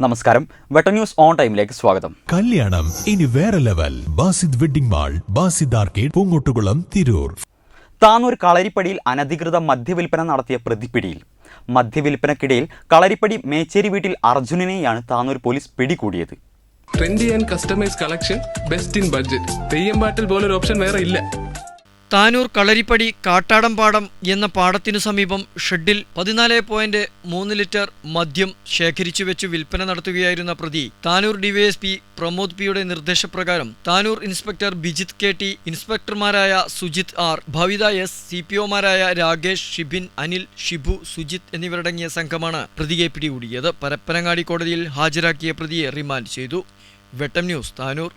നമസ്കാരം. വെട്ട news on ടൈമിലേക്ക് സ്വാഗതം. കല്യാണം ഇനി വേറെ level. Basid wedding mall Basid arcade Poongottukulam Tirur. Tanur കളരിപ്പടിയിൽ അനധികൃത മദ്യവിൽപ്പന നടത്തിയ പ്രതിപിടിയിൽ മദ്യവിൽപ്പനക്കിടയിൽ കളരിപ്പടി മേച്ചേരി വീട്ടിൽ അർജുനനെയാണ് താനൂർ പോലീസ് പിടികൂടിയത്. Trendy and customise collection best in budget Theyyam പാട്ടിൽ പോലൊരു ഓപ്ഷൻ വേറെ ഇല്ല. താനൂർ കളരിപ്പടി കാട്ടാടംപാടം എന്ന പാടത്തിനു സമീപം ഷെഡിൽ പതിനാല് പോയിന്റ് മൂന്ന് ലിറ്റർ മദ്യം ശേഖരിച്ചു വെച്ച് വിൽപ്പന നടത്തുകയായിരുന്ന പ്രതി താനൂർ ഡിവൈഎസ്പി പ്രമോദ് പിയുടെ നിർദ്ദേശപ്രകാരം Tanur inspector Bijith K T ഇൻസ്പെക്ടർമാരായ Sujith R Bhavitha S C P ഒമാരായ Rakesh Shibin Anil Shibu Sujith എന്നിവരടങ്ങിയ സംഘമാണ് പ്രതിയെ പിടികൂടിയത്. പരപ്പനങ്ങാടി കോടതിയിൽ ഹാജരാക്കിയ പ്രതിയെ റിമാൻഡ് ചെയ്തു. വെട്ടം ന്യൂസ് താനൂർ.